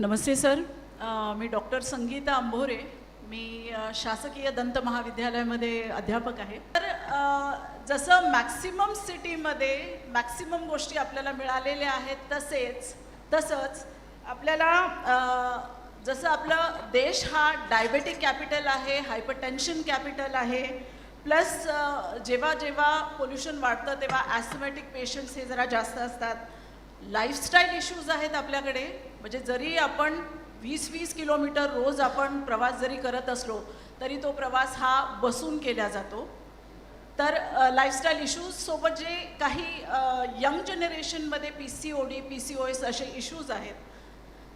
नमस्ते sir. मी doctor Sangeeta Ambhore. मी शासकीय दंत महाविद्यालयामध्ये अध्यापक आहे. तर जसं मॅक्सिमम सिटीमध्ये मॅक्सिमम गोष्टी आपल्याला मिळालेल्या आहेत तसेच तसंच आपल्याला जसं आपलं देश हा डायबेटिक कॅपिटल आहे हायपरटेन्शन कॅपिटल आहे प्लस जेव्हा जेव्हा पोल्युशन वाढतं तेव्हा ॲस्थमॅटिक पेशंट्स हे जरा जास्त असतात. लाईफस्टाईल इश्यूज आहेत आपल्याकडे. म्हणजे जरी आपण वीस वीस किलोमीटर रोज आपण प्रवास जरी करत असलो तरी तो प्रवास हा बसून केला जातो. तर लाईफस्टाईल इश्यूज सोबत जे काही यंग जनरेशनमध्ये P C O D P C O S असे इश्यूज आहेत.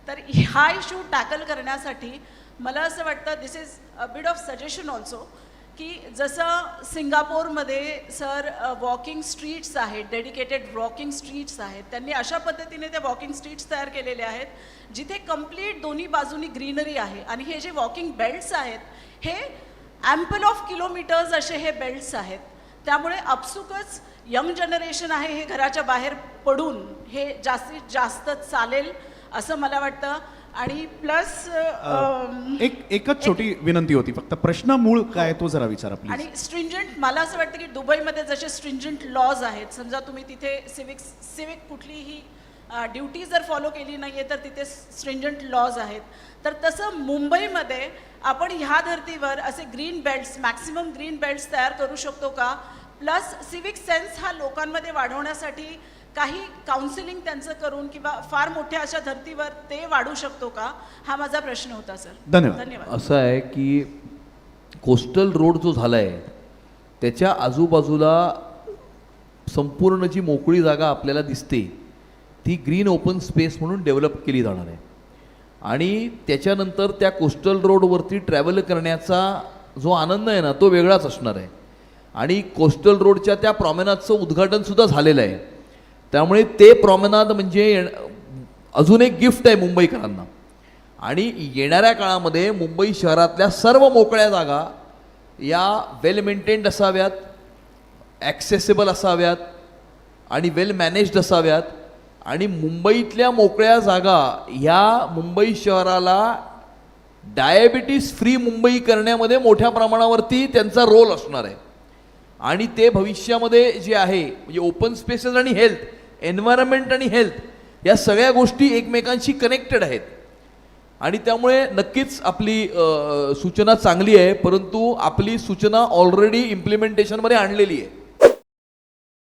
तर हा इश्यू टॅकल करण्यासाठी मला असं वाटतं this is a bit of suggestion also की जसं सिंगापूरमध्ये सर वॉकिंग स्ट्रीट्स आहेत डेडिकेटेड वॉकिंग स्ट्रीट्स आहेत त्यांनी अशा पद्धतीने ते वॉकिंग स्ट्रीट्स तयार केलेले आहेत जिथे कंप्लीट दोन्ही बाजूनी ग्रीनरी आहे. आणि हे जे वॉकिंग बेल्ट्स आहेत हे ॲम्पल ऑफ किलोमीटर्स असे हे बेल्ट्स आहेत. त्यामुळे आपसुकच यंग जनरेशन आहे हे घराच्या बाहेर पडून हे जास्तीत जास्त चालेल असं मला वाटतं. आणि प्लस एक एकच छोटी विनंती होती. फक्त प्रश्न मूळ काय तो जरा विचारा प्लीज आणि स्ट्रिंजंट मला असं वाटतं की दुबईमध्ये जसे स्ट्रिंजंट लॉज आहेत समजा तुम्ही तिथे सिविक सिविक कुठलीही ड्युटी जर फॉलो केली नाही आहे तर तिथे स्ट्रिंजंट लॉज आहेत. तर तसं मुंबईमध्ये आपण ह्या धर्तीवर असे green belts maximum green belts तयार करू शकतो का? प्लस सिविक सेन्स हा लोकांमध्ये वाढवण्यासाठी काही काउन्सिलिंग त्यांचं करून किंवा फार मोठ्या अशा धर्तीवर ते वाढू शकतो का? हा माझा प्रश्न होता सर धन्यवाद. धन्यवाद. असं आहे की कोस्टल रोड जो झाला आहे त्याच्या आजूबाजूला संपूर्ण जी मोकळी जागा आपल्याला दिसते ती ग्रीन ओपन स्पेस म्हणून डेव्हलप केली जाणार आहे. आणि त्याच्यानंतर त्या कोस्टल रोडवरती ट्रॅव्हल करण्याचा जो आनंद आहे ना तो वेगळाच असणार आहे. आणि कोस्टल रोडच्या त्या प्रॉमेनादचं उद्घाटनसुद्धा झालेलं आहे. त्यामुळे ते प्रॉमेनाद म्हणजे येण- अजून एक गिफ्ट आहे मुंबईकरांना. आणि येणाऱ्या काळामध्ये मुंबई शहरातल्या सर्व मोकळ्या जागा या वेल मेंटेन्ड असाव्यात ॲक्सेसेबल असाव्यात आणि वेल मॅनेज्ड असाव्यात. आणि मुंबईतल्या मोकळ्या जागा ह्या मुंबई शहराला डायबिटीस फ्री मुंबई करण्यामध्ये मोठ्या प्रमाणावरती त्यांचा रोल असणार आहे. आणि ते भविष्यामध्ये जे आहे म्हणजे ओपन स्पेसेस आणि हेल्थ एन्व्हायरमेंट आणि हेल्थ या सगळ्या गोष्टी एकमेकांशी कनेक्टेड आहेत. आणि त्यामुळे नक्कीच आपली सूचना चांगली आहे परंतु आपली सूचना ऑलरेडी इम्प्लिमेंटेशनमध्ये आणलेली आहे.